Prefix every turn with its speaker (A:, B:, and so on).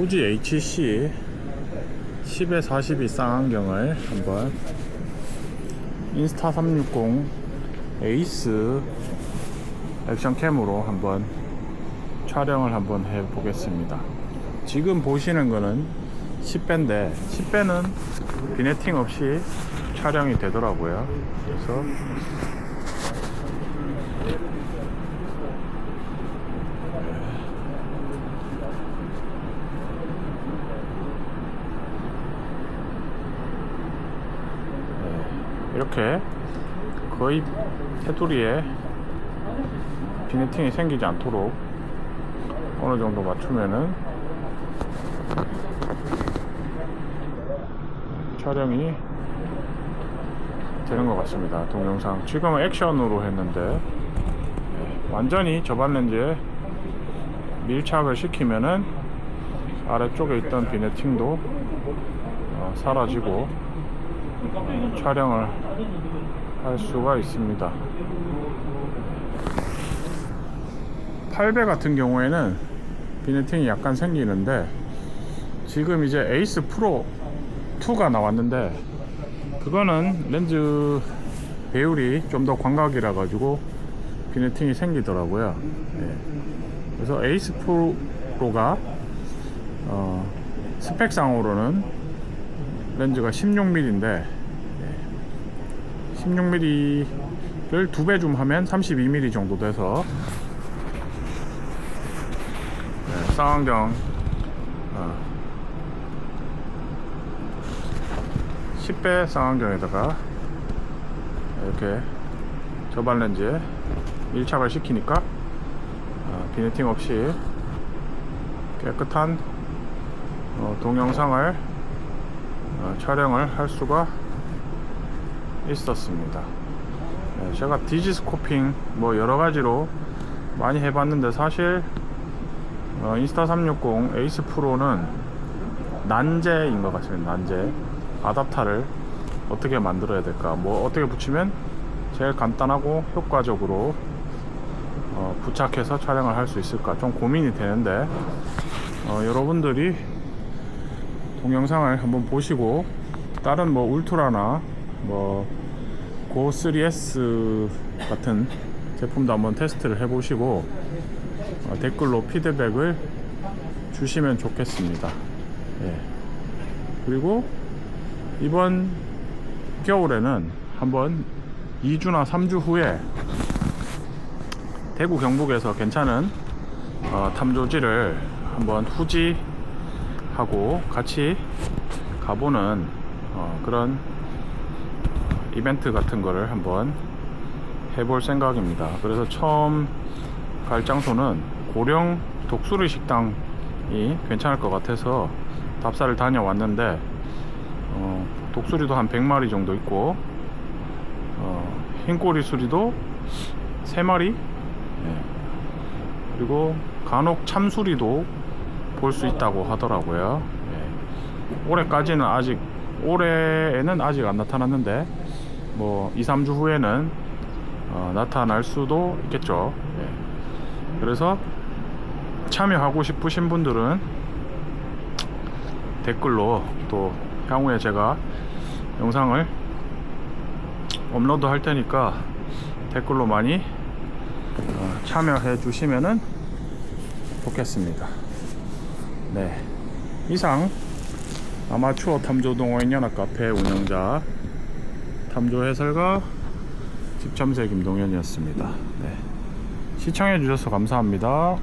A: 후지 HC 10에 42 쌍안경을 한번 인스타 360 에이스 액션캠으로 한번 촬영을 한번 해 보겠습니다. 지금 보시는 거는 10배인데 10배는 비네팅 없이 촬영이 되더라고요. 그래서 네, 이렇게 거의 테두리에 비네팅이 생기지 않도록 어느 정도 맞추면은 촬영이 되는 것 같습니다. 동영상 지금은 액션으로 했는데 네, 완전히 저반 렌즈에 밀착을 시키면은 아래쪽에 있던 비네팅도 어, 사라지고 어, 촬영을 할 수가 있습니다. 8배 같은 경우에는 비네팅이 약간 생기는데 지금 이제 에이스 프로 2가 나왔는데 그거는 렌즈 배율이 좀 더 광각이라 가지고 비네팅이 생기더라고요. 예. 그래서 에이스 프로가 어, 스펙상으로는 렌즈가 16mm인데 16mm를 두배좀 하면 32mm 정도 돼서 네, 쌍안경 어, 10배 쌍안경에다가 이렇게 저반 렌즈에 밀착을 시키니까 어, 비네팅 없이 깨끗한 어, 동영상을 어, 촬영을 할 수가 있었습니다. 네, 제가 디지스코핑 뭐 여러 가지로 많이 해봤는데 사실 어, 인스타 360 에이스 프로는 난제인 것 같습니다. 난제 아답타를 어떻게 만들어야 될까? 뭐 어떻게 붙이면 제일 간단하고 효과적으로 어, 부착해서 촬영을 할 수 있을까? 좀 고민이 되는데 어, 여러분들이 동영상을 한번 보시고 다른 뭐 울트라나 뭐 고 3S 같은 제품도 한번 테스트를 해보시고 어, 댓글로 피드백을 주시면 좋겠습니다. 예. 그리고 이번 겨울에는 한번 2주나 3주 후에 대구 경북에서 괜찮은 어, 탐조지를 한번 후지 하고 같이 가보는 어, 그런 이벤트 같은 거를 한번 해볼 생각입니다. 그래서 처음 갈 장소는 고령 독수리 식당이 괜찮을 것 같아서 답사를 다녀왔는데 어, 독수리도 한 100마리 정도 있고 어, 흰꼬리 수리도 3마리 예. 그리고 간혹 참수리도 볼 수 있다고 하더라고요 예. 올해까지는 아직 올해에는 아직 안 나타났는데 뭐 2, 3주 후에는 어, 나타날 수도 있겠죠 예. 그래서 참여하고 싶으신 분들은 댓글로 또 향후에 제가 영상을 업로드 할 테니까 댓글로 많이 어, 참여해 주시면은 좋겠습니다. 네. 이상 아마추어 탐조 동호인 연합 카페 운영자 탐조 해설가 집참새 김동현이었습니다. 네. 시청해 주셔서 감사합니다.